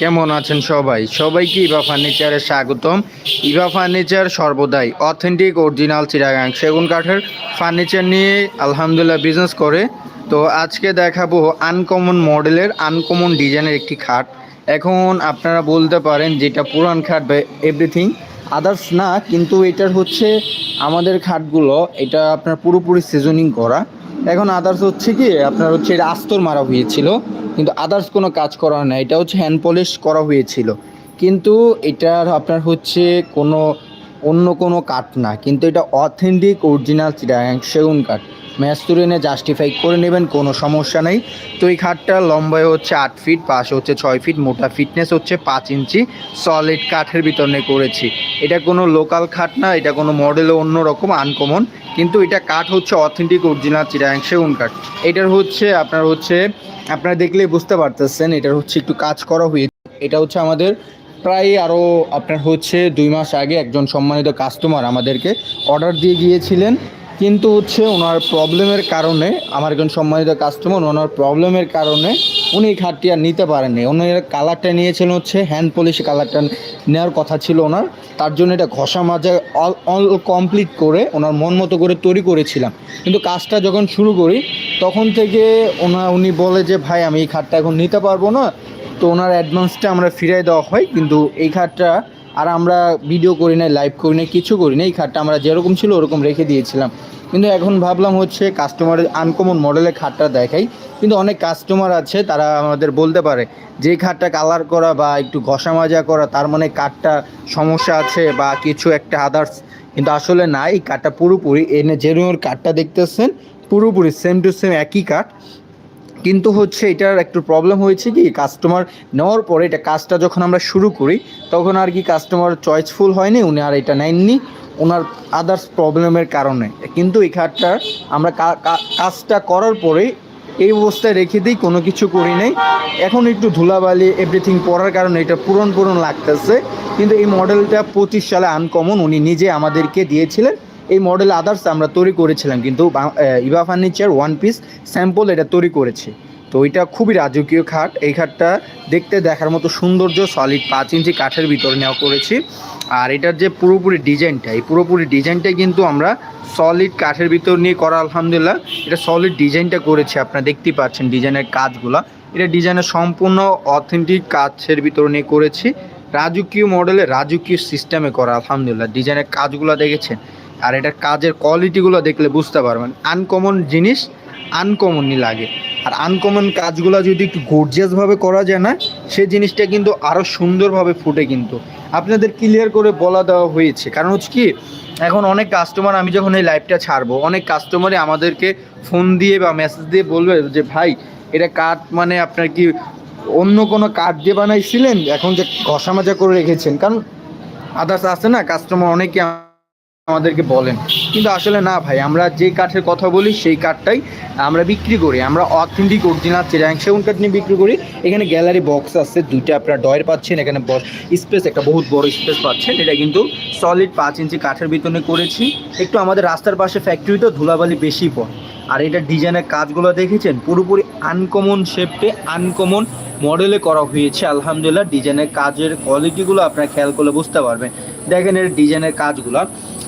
কেমন আছেন সবাই? সবাইকে ইভা ফার্নিচারে স্বাগতম। ইভা ফার্নিচার সর্বদাই অথেন্টিক অরিজিনাল চিরাগাং সেগুন কাঠের ফার্নিচার নিয়ে আলহামদুলিল্লাহ বিজনেস করে। তো আজকে দেখাবো আনকমন মডেলের আনকমন ডিজাইনের একটি খাট। এখন আপনারা বলতে পারেন যেটা পুরান খাট বা এভরিথিং আদার্স না, কিন্তু এটার হচ্ছে আমাদের খাটগুলো, এটা আপনার পুরোপুরি সিজনিং করা। এখন আদার্স হচ্ছে কি, আপনার হচ্ছে এটা আস্তর মারা হয়েছিল। কিন্তু আদার্স কোনো কাজ করা না এটা হচ্ছে হ্যান্ড পলিশ করা হয়েছিল। কিন্তু এটার আপনার হচ্ছে কোনো, অন্য কোনো কাঠ না। কিন্তু এটা অথেন্টিক অরিজিনাল চিরাং সেগুন কাঠ ম্যাস্তুর এনে জাস্টিফাই করে নেবেন, কোনো সমস্যা নেই। তো এই খাটটা লম্বায় হচ্ছে আট ফিট পাশে হচ্ছে ছয় ফিট মোটা ফিটনেস হচ্ছে পাঁচ ইঞ্চি সলিড কাঠের ভিতরে করেছি। এটা কোনো লোকাল খাট না, এটা কোনো মডেলও অন্যরকম আনকমন কিন্তু এটা কাঠ হচ্ছে অথেন্টিক অরিজিনাল চিরাং সেগুন কাঠ। এটার হচ্ছে, আপনার হচ্ছে, আপনারা দেখলেই বুঝতে পারতেছেন, এটার হচ্ছে একটু কাজ করা হয়েছে এটা হচ্ছে আমাদের প্রায় আরও আপনার হচ্ছে দুই মাস আগে একজন সম্মানিত কাস্টমার আমাদেরকে অর্ডার দিয়ে গিয়েছিলেন। কিন্তু হচ্ছে ওনার প্রবলেমের কারণে, আমার একজন সম্মানিত কাস্টমার ওনার প্রবলেমের কারণে উনি এই খাটটি আর নিতে পারেননি। উনি কালারটা নিয়েছিলেন হচ্ছে হ্যান্ড পলিশ কালারটা নেওয়ার কথা ছিল ওনার। তার জন্য এটা ঘষা মাজা অল অল কমপ্লিট করে ওনার মন মতো করে তৈরি করেছিলাম। কিন্তু কাজটা যখন শুরু করি, তখন থেকে ওনা, উনি বলে যে, ভাই, আমি এই খাটটা এখন নিতে পারব না। তো ওনার অ্যাডভান্সটা আমরা ফিরাই দেওয়া হয়, কিন্তু এই খাটটা আর আমরা ভিডিও করি নাই লাইভ করি নাই, কিছু করি না এই খাটটা আমরা যেরকম ছিল ওরকম রেখে দিয়েছিলাম। কিন্তু এখন ভাবলাম হচ্ছে কাস্টমারের আনকমন মডেলের খাটটা দেখাই। কিন্তু অনেক কাস্টমার আছে, তারা আমাদের বলতে পারে, যে খাটটা কালার করা বা একটু ঘষা মাজা করা, তার মানে কাঠটা সমস্যা আছে বা কিছু একটা আদার্স কিন্তু আসলে না, এই কাঠটা পুরোপুরি এনে রুমের কাঠটা দেখতেছেন, পুরোপুরি সেম টু সেম একই কাঠ। কিন্তু হচ্ছে এটার একটু প্রবলেম হয়েছে কি কাস্টমার নেওয়ার পরে এটা কাজটা যখন আমরা শুরু করি, তখন আর কি কাস্টমার চয়েসফুল হয়নি, উনি আর এটা নেননি। ওনার আদার্স প্রবলেমের কারণে। কিন্তু এই খাটটা আমরা কাজটা করার পরে এই অবস্থায় রেখে দিই, কোনো কিছু করি নাই। এখন একটু ধুলাবালি এভরিথিং পড়ার কারণে এটা পুরন পুরন লাগতেছে। কিন্তু এই মডেলটা পঁচিশ সালে আনকমন উনি নিজে আমাদেরকে দিয়েছিলেন। এই মডেল আদার্স আমরা তৈরি করেছিলাম, কিন্তু Eva furniture one piece sample এটা তৈরি করেছে। তো এটা খুবই রাজকীয় খাট। এই খাটটা দেখতে, দেখার মতো সৌন্দর্য সলিড পাঁচ ইঞ্চি কাঠের ভিতরে নেওয়া করেছি। আর এটার যে পুরোপুরি ডিজাইনটা, এই পুরোপুরি ডিজাইনটা কিন্তু আমরা সলিড কাঠের ভিতর নিয়ে করা আলহামদুলিল্লাহ। এটা সলিড ডিজাইনটা করেছে, আপনারা দেখতেই পাচ্ছেন ডিজাইনের কাজগুলো। এটা ডিজাইনের সম্পূর্ণ অথেন্টিক কাছের ভিতরে নিয়ে করেছি। রাজকীয় মডেলে রাজকীয় সিস্টেমে করা, আলহামদুলিল্লাহ। ডিজাইনের কাজগুলো দেখেছেন? আর এটার কাজের কোয়ালিটিগুলো দেখলে বুঝতে পারবেন। আনকমন জিনিস আনকমনই লাগে। আর আনকমন কাজগুলো যদি একটু গর্জিয়াসভাবে করা যায় না সেই জিনিসটা কিন্তু আরও সুন্দরভাবে ফুটে কিন্তু। আপনাদের ক্লিয়ার করে বলা দেওয়া হয়েছে। কারণ হচ্ছে কি, এখন অনেক কাস্টমার আমি যখন এই লাইভটা ছাড়বো, অনেক কাস্টমারই আমাদেরকে ফোন দিয়ে বা মেসেজ দিয়ে বলবে যে, ভাই, এটা কাঠ মানে আপনার কি অন্য কোনো কাঠ দিয়ে বানাইছিলেন? এখন যে ঘষা মাজা করে রেখেছেন। কারণ আদার্স আছে না কাস্টমার অনেকে আমাদেরকে বলেন। কিন্তু আসলে না ভাই, আমরা যে কাঠের কথা বলি সেই কাঠটাই আমরা বিক্রি করি। আমরা অথেন্টিক অরিজিনাল চিরাং সেগুন কাঠ নিয়ে বিক্রি করি। এখানে গ্যালারি বক্স আছে, দুইটা আপনার ডয়ের পাচ্ছেন, এখানে স্পেস একটা বহুত বড় স্পেস পাচ্ছেন। এটা কিন্তু সলিড পাঁচ ইঞ্চি কাঠের ভিতরে করেছি। একটু আমাদের রাস্তার পাশে ফ্যাক্টরি তো ধুলাবালি বেশি পড়ে। আর এটা ডিজাইনের কাজগুলো দেখেছেন? পুরোপুরি আনকমন শেপে আনকমন মডেলে করা হয়েছে। আলহামদুলিল্লাহ ডিজাইনের কাজের কোয়ালিটিগুলো আপনারা খেয়াল করলে বুঝতে পারবেন। দেখেন এর ডিজাইনের কাজগুলো।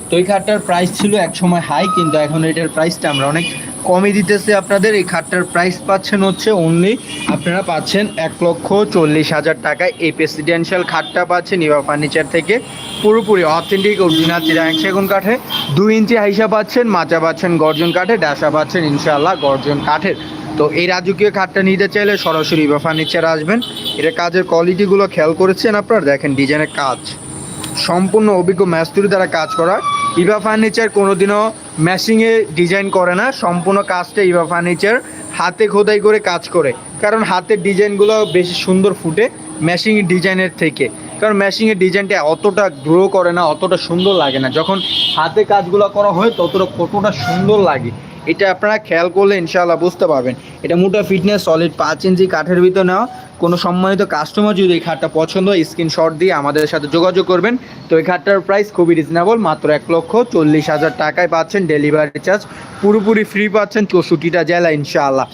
তো এই খাটটার প্রাইস ছিল এক সময় হাই কিন্তু এখন এটার প্রাইসটা আমরা অনেক কমই দিতেছি আপনাদের। এই খাটটার প্রাইস পাচ্ছেন হচ্ছে অনলি আপনারা পাচ্ছেন এক লক্ষ চল্লিশ হাজার টাকায় এই প্রেসিডেন্সিয়াল খাটটা পাচ্ছেন ইভা ফার্নিচার থেকে পুরোপুরি অথেন্টিক অরিজিনাল চিরাং সেগুন কাঠে, দুই ইঞ্চি হাইসা পাচ্ছেন মাচা পাচ্ছেন গর্জন কাঠে, ডাসা পাচ্ছেন ইনশাআল্লাহ গর্জন কাঠের। তো এই রাজকীয় খাটটা নিতে চাইলে সরাসরি ইভা ফার্নিচার আসবেন। এটা কাজের কোয়ালিটিগুলো খেয়াল করেছেন আপনারা, দেখেন ডিজাইনের কাজ। সম্পূর্ণ অভিজ্ঞ ম্যাস্তুরি দ্বারা কাজ করা। ইভা ফার্নিচার কোনোদিনও ম্যাশিংয়ে ডিজাইন করে না, সম্পূর্ণ কাজটা ইভা ফার্নিচার হাতে খোদাই করে কাজ করে। কারণ হাতের ডিজাইনগুলো বেশি সুন্দর ফুটে ম্যাশিং ডিজাইনের থেকে। কারণ ম্যাশিংয়ের ডিজাইনটা অতটা গ্রো করে না, অতটা সুন্দর লাগে না। যখন হাতে কাজগুলো করা হয়, ততটা কতটা সুন্দর লাগে। এটা আপনারা খেয়াল করলে ইনশাআল্লাহ বুঝতে পারবেন। এটা মোটা ফিটনেস সলিড পাঁচ ইঞ্চি কাঠের ভিতর নেওয়া। কোনো সম্মানিত কাস্টমার যদি এই খাটটা পছন্দ হয় স্ক্রিনশট দিয়ে আমাদের সাথে যোগাযোগ করবেন। তো এই খাটটার প্রাইস খুবই রিজনেবল মাত্র এক লক্ষ চল্লিশ হাজার টাকায় পাচ্ছেন ডেলিভারি চার্জ পুরোপুরি ফ্রি পাচ্ছেন চৌষট্টিটা জেলা ইনশাআল্লাহ।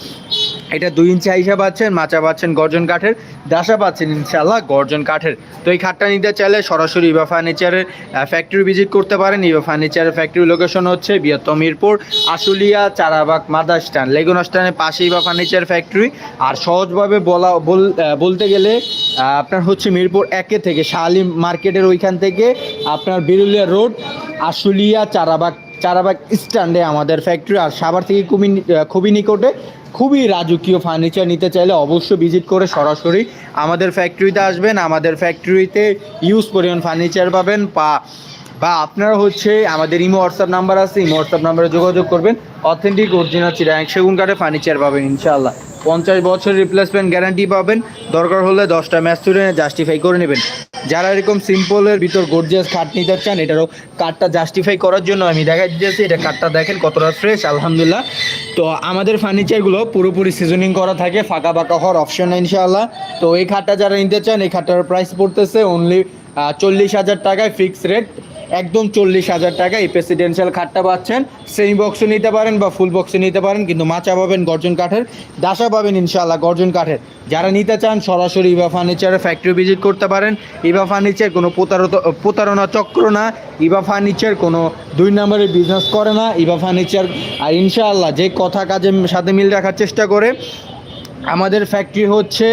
এটা দুই ইঞ্চি হিসাব পাচ্ছেন, মাচা পাচ্ছেন গর্জন কাঠের, দাসা পাচ্ছেন ইনশাল্লাহ গর্জন কাঠের। তো এই খাটটা নিতে চাইলে সরাসরি ইবা ফার্নিচারের ফ্যাক্টরি ভিজিট করতে পারেন। ইবা ফার্নিচারের ফ্যাক্টরি লোকেশন হচ্ছে বৃহত্তম মিরপুর, আশুলিয়া, চারাবাগ মাদা স্ট্যান্ড লেগুনা স্ট্যান্ডের পাশে ইবা ফার্নিচার ফ্যাক্টরি আর সহজভাবে বলা, বল- বলতে গেলে আপনার হচ্ছে মিরপুর একে থেকে শালিম মার্কেটের ওইখান থেকে আপনার বিরুলিয়া রোড, আশুলিয়া, চারাবাগ চারাবাগ স্ট্যান্ডে আমাদের ফ্যাক্টরি আর সাভার থেকে খুবই খুবই নিকটে খুবই রাজকীয় ফার্নিচার নিতে চাইলে অবশ্যই ভিজিট করে সরাসরি আমাদের ফ্যাক্টরিতে আসবেন। আমাদের ফ্যাক্টরিতে ইউজ পরিমাণ ফার্নিচার পাবেন। বা বা আপনারা হচ্ছে আমাদের ইমো হোয়াটসঅ্যাপ নাম্বার আছে, ইমো হোয়াটসঅ্যাপ নাম্বারে যোগাযোগ করবেন। অথেন্টিক অরিজিনাল চিরাং সেগুন কাঠে ফার্নিচার পাবেন ইনশাআল্লাহ। পঞ্চাশ বছর রিপ্লেসমেন্ট গ্যারান্টি পাবেন। দরকার হলে দশটা ম্যাচ তুলে জাস্টিফাই করে নেবেন। যারা এরকম সিম্পলের ভিতর গর্জিয়াস কাঠ নিতে চান, এটারও কাঠটা জাস্টিফাই করার জন্য আমি দেখা দিয়েছি এটা কাঠটা দেখেন কতটা ফ্রেশ আলহামদুলিল্লাহ। তো আমাদের ফার্নিচারগুলো পুরোপুরি সিজনিং করা থাকে, ফাঁকা ফাঁকা হওয়ার অপশন নেই ইনশাআল্লাহ। তো এই খাটটা যারা নিতে চান, এই খাটটার প্রাইস পড়তেছে অনলি চল্লিশ হাজার টাকায় ফিক্সড রেট একদম চল্লিশ হাজার টাকা এই প্রেসিডেন্সিয়াল খাটটা পাচ্ছেন। সেমি বক্সে নিতে পারেন বা ফুল বক্সে নিতে পারেন, কিন্তু মাচা পাবেন গর্জন কাঠের, দাসা পাবেন ইনশাআল্লাহ গর্জন কাঠের। যারা নিতে চান, সরাসরি ইভা ফার্নিচারের ফ্যাক্টরি ভিজিট করতে পারেন। ইভা ফার্নিচার কোনো প্রতারণা চক্র না। ইভা ফার্নিচার কোনো দুই নম্বরের বিজনেস করে না। ইভা ফার্নিচার আর ইনশাআল্লাহ যে কথা কাজের সাথে মিল রাখার চেষ্টা করে। আমাদের ফ্যাক্টরি হচ্ছে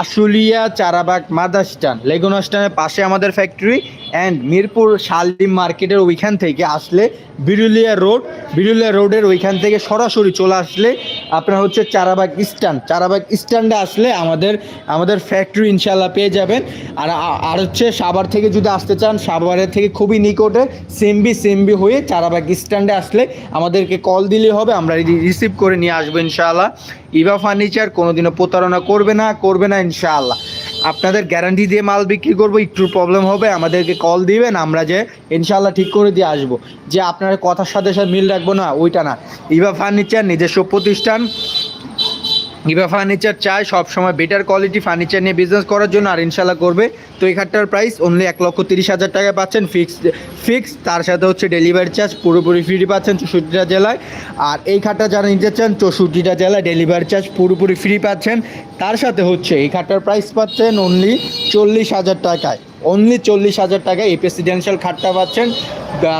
আশুলিয়া চারাবাগ মাদাস্টান। লেগুনাস্টানের পাশে আমাদের ফ্যাক্টরি অ্যান্ড মিরপুর শালিম মার্কেটের ওইখান থেকে আসলে বিরুলিয়া রোড, বিরুলিয়া রোডের ওইখান থেকে সরাসরি চলে আসলে আপনার হচ্ছে চারাবাগ স্ট্যান্ড চারাবাগ স্ট্যান্ডে আসলে আমাদের আমাদের ফ্যাক্টরি ইনশাল্লাহ পেয়ে যাবেন। আর আর হচ্ছে সাভার থেকে যদি আসতে চান, সাভারের থেকে খুবই নিকটে সেমবি সেমবি হয়ে চারাবাগ স্ট্যান্ডে আসলে আমাদেরকে কল দিলে হবে, আমরা রিসিভ করে নিয়ে আসব ইনশাআল্লাহ। ইভা ফার্নিচার কোনোদিনও প্রতারণা করবে না করবে না ইনশাআল্লাহ। আপনাদের গ্যারান্টি দিয়ে মাল বিক্রি করব, একটু প্রবলেম হবে, আমাদেরকে কল দিবেন, আমরা যে ইনশাল্লাহ ঠিক করে দিয়ে আসব। যে আপনার কথার সাথে সাথে মিল রাখব না, ওইটা না। ইভা ফার্নিচার নিজস্ব প্রতিষ্ঠান ইভা ফার্নিচার চায় সবসময় বেটার কোয়ালিটি ফার্নিচার নিয়ে বিজনেস করার জন্য, আর ইনশাল্লাহ করবে। তো এই খাটটার প্রাইস অনলি এক লক্ষ তিরিশ হাজার টাকা পাচ্ছেন। ফিক্স ফিক্স তার সাথে হচ্ছে ডেলিভারি চার্জ পুরোপুরি ফ্রি পাচ্ছেন চৌষট্টিটা জেলায়। আর এই খাটটা যারা নিতে চান, চৌষট্টিটা জেলায় ডেলিভারি চার্জ পুরোপুরি ফ্রি পাচ্ছেন। তার সাথে হচ্ছে এই খাটটার প্রাইস পাচ্ছেন অনলি চল্লিশ হাজার টাকায়। অনলি চল্লিশ হাজার টাকায় এই প্রেসিডেন্সিয়াল খাটটা পাচ্ছেন।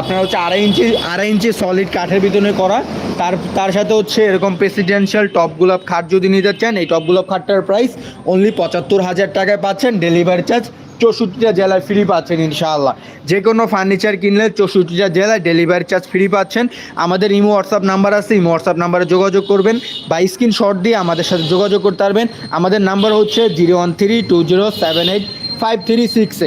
আপনার হচ্ছে আড়াই ইঞ্চি আড়াই ইঞ্চি সলিড কাঠের ভিতরে করা। তার তার সাথে হচ্ছে এরকম প্রেসিডেন্সিয়াল টপ গোলাপ খাট যদি নিতে চান, এই টপ গোলাপ খাটটার প্রাইস অনলি পঁচাত্তর হাজার টাকায় পাচ্ছেন। ডেলিভারি চার্জ চৌষট্টিটা জেলায় ফ্রি পাচ্ছেন ইনশাআল্লাহ। যে কোনো ফার্নিচার কিনলে চৌষট্টিটা জেলায় ডেলিভারি চার্জ ফ্রি পাচ্ছেন। আমাদের ইমো হোয়াটসঅ্যাপ নাম্বার আছে, ইমো হোয়াটসঅ্যাপ নাম্বারে যোগাযোগ করবেন। বা স্ক্রিনশট দিয়ে আমাদের সাথে যোগাযোগ করতে পারবেন। আমাদের নাম্বার হচ্ছে zero one three two zero seven eight five three six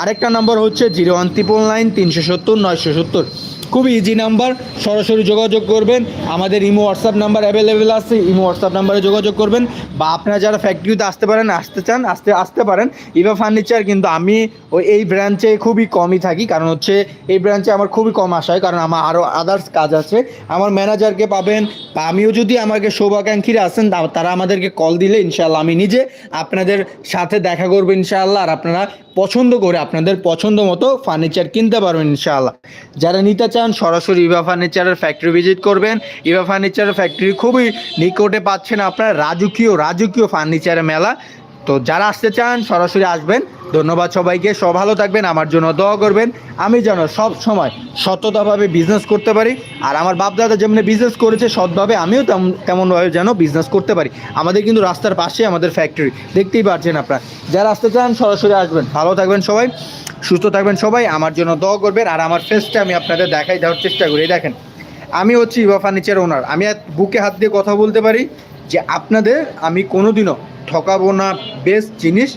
আরেকটা নম্বর হচ্ছে জিরো ওয়ান ট্রিপল নাইন তিনশো সত্তর নয়শো সত্তর। খুবই ইজি নাম্বার সরাসরি যোগাযোগ করবেন। আমাদের ইমো হোয়াটসঅ্যাপ নাম্বার অ্যাভেলেবেল আছে, ইমো হোয়াটসঅ্যাপ নাম্বারে যোগাযোগ করবেন। বা আপনারা যারা ফ্যাক্টরিতে আসতে পারেন, আসতে চান, আসতে আসতে পারেন। ইভা ফার্নিচার কিন্তু আমি ওই এই ব্রাঞ্চে খুবই কমই থাকি, কারণ হচ্ছে এই ব্রাঞ্চে আমার খুবই কম আসা হয়, কারণ আমার আরও আদার্স কাজ আছে। আমার ম্যানেজারকে পাবেন, বা আমিও যদি আমাকে শুভাকাঙ্ক্ষীরা আছেন তা- তারা আমাদেরকে কল দিলে ইনশাল্লাহ আমি নিজে আপনাদের সাথে দেখা করব ইনশাআল্লাহ। আর আপনারা পছন্দ করে আপনাদের পছন্দ মতো ফার্নিচার কিনতে পারবেন ইনশাআল্লাহ। যারা নিতে চান, সরাসরি ইভা ফার্নিচারের ফ্যাক্টরি ভিজিট করবেন। ইভা ফার্নিচারের ফ্যাক্টরি খুবই নিকটে পাচ্ছেন আপনার। রাজকীয় রাজকীয় ফার্নিচারের মেলা। তো যারা আসতে চান, সরাসরি আসবেন। ধন্যবাদ সবাইকে। সব ভালো থাকবেন, আমার জন্য দোয়া করবেন। আমি যেন সব সময় সততাভাবে বিজনেস করতে পারি। আর আমার বাপদাদা যেমন বিজনেস করেছে, সৎভাবে আমিও তেমন তেমনভাবে যেন বিজনেস করতে পারি। আমাদের কিন্তু রাস্তার পাশে আমাদের ফ্যাক্টরি দেখতেই পারছেন আপনারা। যারা আসতে চান, সরাসরি আসবেন। ভালো থাকবেন সবাই, সুস্থ থাকবেন সবাই। আমার জন্য দোয়া করবেন। আর আমার ফেসটা আমি আপনাদের দেখাই, দেওয়ার চেষ্টা করি। দেখেন, আমি হচ্ছি ইভা ফার্নিচার ওনার আমি বুকে হাত দিয়ে কথা বলতে পারি যে, আপনাদের আমি কোনোদিনও ঠকাবো না বেস্ট জিনিস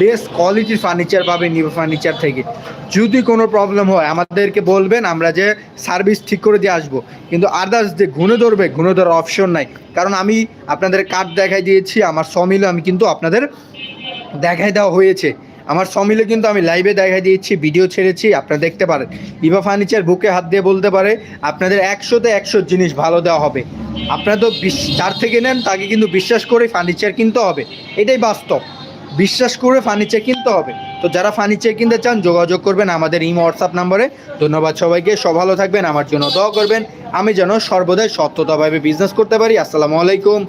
বেস্ট কোয়ালিটির ফার্নিচার পাবে নিউ ফার্নিচার থেকে। যদি কোনো প্রবলেম হয়, আমাদেরকে বলবেন, আমরা যে সার্ভিস ঠিক করে দিয়ে আসব। কিন্তু আদার্স যে ঘুনে ধরবে ঘুনে ধরার অপশন নাই। কারণ আমি আপনাদের কার্ড দেখাই দিয়েছি, আমার সমিলও আমি কিন্তু আপনাদের দেখাই দেওয়া হয়েছে। আমার সমিলে কিন্তু আমি লাইভে দেখা দিয়েছি ভিডিও ছেড়েছি, আপনারা দেখতে পারেন। ইভা ফার্নিচার বুকে হাত দিয়ে বলতে পারে, আপনাদের একশোতে একশো জিনিস ভালো দেওয়া হবে। আপনারা তো যার থেকে নেন, তাকে কিন্তু বিশ্বাস করে ফার্নিচার কিনতে হবে। এটাই বাস্তব। বিশ্বাস করে ফার্নিচার কিনতে হবে। তো যারা ফার্নিচার কিনতে চান, যোগাযোগ করবেন আমাদের ইমো হোয়াটসঅ্যাপ নাম্বারে। ধন্যবাদ সবাইকে, সব ভালো থাকবেন, আমার জন্য দোয়া করবেন। আমি যেন সর্বদাই সত্যতাভাবে বিজনেস করতে পারি। আসসালামু আলাইকুম।